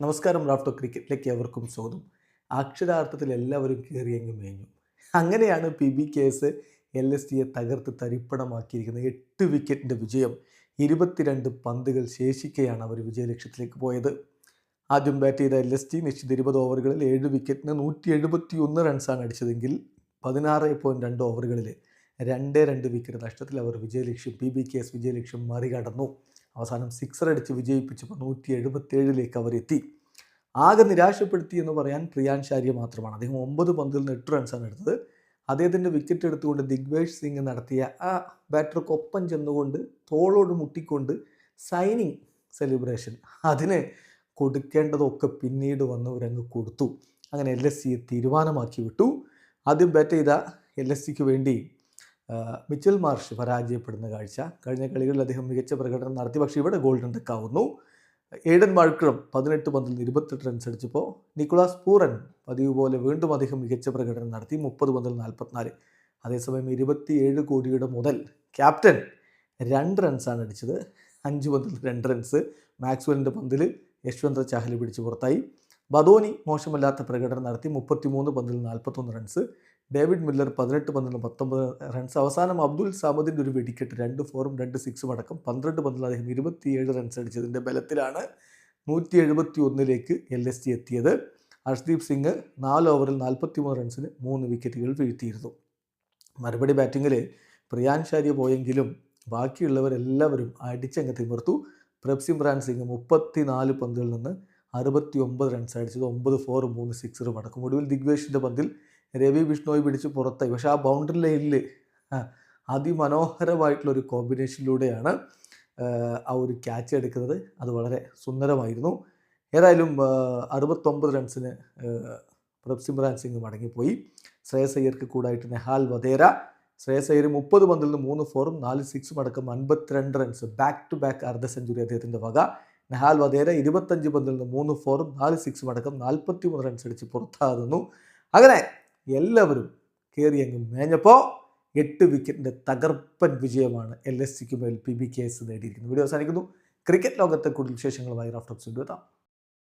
നമസ്കാരം റാഫ്റ്റോ ക്രിക്കറ്റിലേക്ക് എവർക്കും സ്വാഗതം. അക്ഷരാർത്ഥത്തിൽ എല്ലാവരും കയറിയങ്ങ് മേഞ്ഞു. അങ്ങനെയാണ് P B K S L S ടിയെ തകർത്ത് തരിപ്പണമാക്കിയിരിക്കുന്നത്. എട്ട് വിക്കറ്റിന്റെ വിജയം ഇരുപത്തിരണ്ട് പന്തുകൾ ശേഷിക്കെയാണ് അവർ വിജയലക്ഷ്യത്തിലേക്ക് പോയത്. ആദ്യം ബാറ്റ് ചെയ്ത എൽ എസ് ടി നിശ്ചിത ഇരുപത് ഓവറുകളിൽ ഏഴ് വിക്കറ്റിന് നൂറ്റി എഴുപത്തി ഒന്ന് റൺസാണ് അടിച്ചതെങ്കിൽ പതിനാറ് പോയിന്റ് രണ്ട് ഓവറുകളിൽ രണ്ട് രണ്ട് വിക്കറ്റ് നഷ്ടത്തിൽ അവർ വിജയലക്ഷ്യം പി. ബി. കെ. എസ്. വിജയലക്ഷ്യം മറികടന്നു. അവസാനം സിക്സർ അടിച്ച് വിജയിപ്പിച്ചപ്പോൾ നൂറ്റി എഴുപത്തേഴിലേക്ക് എത്തി ആകെ നിരാശപ്പെടുത്തി എന്ന് പറയാൻ പ്രിയാൻ ശാര്യ മാത്രമാണ്. അദ്ദേഹം ഒമ്പത് പന്തിൽ നിന്ന് എട്ട് റൺസാണ് എടുത്തത്. അദ്ദേഹത്തിന്റെ വിക്കറ്റ് എടുത്തുകൊണ്ട് ദിഗ്വേഷ് സിംഗ് നടത്തിയ ആ ബാറ്റർക്കൊപ്പം ചെന്നുകൊണ്ട് തോളോട് മുട്ടിക്കൊണ്ട് സൈനിങ് സെലിബ്രേഷൻ അതിന് കൊടുക്കേണ്ടതൊക്കെ പിന്നീട് വന്നവരങ്ങ് കൊടുത്തു. അങ്ങനെ എൽ എസ് സിയെ തീരുമാനമാക്കി വിട്ടു. ആദ്യം ബാറ്റ് ചെയ്ത എൽ എസ് സിക്ക് വേണ്ടി മിച്ചൽ മാർഷ് പരാജയപ്പെടുന്ന കാഴ്ച. കഴിഞ്ഞ കളികളിൽ അദ്ദേഹം മികച്ച പ്രകടനം നടത്തി. പക്ഷേ ഇവിടെ ഗോൾഡൻ ഡെക്കാവുന്നു ഏഡൻ മാൾക്രം പതിനെട്ട് പന്തിൽ നിന്ന് ഇരുപത്തെട്ട് റൺസ് അടിച്ചപ്പോൾ നിക്കുളാസ് പൂറൻ പതിവ് പോലെ വീണ്ടും അദ്ദേഹം മികച്ച പ്രകടനം നടത്തി. മുപ്പത് പന്തിൽ നാൽപ്പത്തിനാല്. അതേസമയം ഇരുപത്തിയേഴ് കോടിയുടെ മുതൽ ക്യാപ്റ്റൻ രണ്ട് റൺസാണ് അടിച്ചത്. അഞ്ച് പന്തിൽ രണ്ട് റൺസ് മാക്സ്വലിന്റെ പന്തിൽ യശ്വന്ത് ചാഹലി പിടിച്ച് പുറത്തായി. ബദോനി മോശമല്ലാത്ത പ്രകടനം നടത്തി. മുപ്പത്തിമൂന്ന് പന്തിൽ നാൽപ്പത്തൊന്ന് റൺസ് ഡേവിഡ് മില്ലർ പതിനെട്ട് പന്തിൽ പത്തൊമ്പത് റൺസ് അവസാനം അബ്ദുൽ സാമദിന്റെ ഒരു വെടിക്കെട്ട്. രണ്ട് ഫോറും രണ്ട് സിക്സും അടക്കം പന്ത്രണ്ട് പന്തിൽ അദ്ദേഹം ഇരുപത്തിയേഴ് റൺസ് അടിച്ചതിന്റെ ബലത്തിലാണ് നൂറ്റി എഴുപത്തി ഒന്നിലേക്ക് എൽ എസ് ടി എത്തിയത്. ഹർഷ്ദീപ് സിംഗ് നാല് ഓവറിൽ നാൽപ്പത്തി മൂന്ന് റൺസിന് മൂന്ന് വിക്കറ്റുകൾ വീഴ്ത്തിയിരുന്നു. മറുപടി ബാറ്റിങ്ങിൽ പ്രിയാൻ ഷാരിയ പോയെങ്കിലും ബാക്കിയുള്ളവരെല്ലാവരും അടിച്ചങ്ങ് തിമിർത്തു. പ്രഭ്സിമ്രാൻ സിംഗ് മുപ്പത്തി നാല് പന്തുകളിൽ നിന്ന് അറുപത്തി ഒമ്പത് റൺസ് അടിച്ചത്. ഒമ്പത് ഫോറും മൂന്ന് സിക്സറും അടക്കം. ഒടുവിൽ ദിഗ്വേഷിന്റെ പന്തിൽ രവി ബിഷ്ണോയ് പിടിച്ച് പുറത്തായി പക്ഷേ ആ ബൗണ്ടറി ലൈനിൽ അതിമനോഹരമായിട്ടുള്ള ഒരു കോമ്പിനേഷനിലൂടെയാണ് ആ, ഒരു ക്യാച്ച് എടുക്കുന്നത്. അത് വളരെ സുന്ദരമായിരുന്നു. ഏതായാലും അറുപത്തൊമ്പത് റൺസിന് പ്രഭ്സിമ്രാൻ സിംഗ് മടങ്ങിപ്പോയി. ശ്രേയസ് അയ്യർക്ക് കൂടായിട്ട് നെഹാൽ വധേര. ശ്രേയസ് അയ്യർ മുപ്പത് പന്തിൽ നിന്ന് മൂന്ന് ഫോറും നാല് സിക്സും അടക്കം അൻപത്തിരണ്ട് റൺസ് ബാക്ക് ടു ബാക്ക് അർദ്ധ സെഞ്ചുറി അദ്ദേഹത്തിന്റെ വക. നെഹാൽ വധേര ഇരുപത്തഞ്ച് പന്തിൽ നിന്ന് മൂന്ന് ഫോറും നാല് സിക്സും അടക്കം നാൽപ്പത്തി മൂന്ന് റൺസ് അടിച്ച് പുറത്താകുന്നു. അങ്ങനെ എല്ലാവരും കയറി അങ്ങ് മേഞ്ഞപ്പോൾ എട്ട് വിക്കറ്റിന്റെ തകർപ്പൻ വിജയമാണ് എൽ എസ് സിക്ക് മേൽ പി ബി കെ എസ് നേടിയിരിക്കുന്നത്. വീഡിയോ അവസാനിക്കുന്നു. ക്രിക്കറ്റ് ലോകത്തെ കൂടുതൽ വിശേഷങ്ങളുമായി റാഫ്റ്റോക്സ് എത്താം.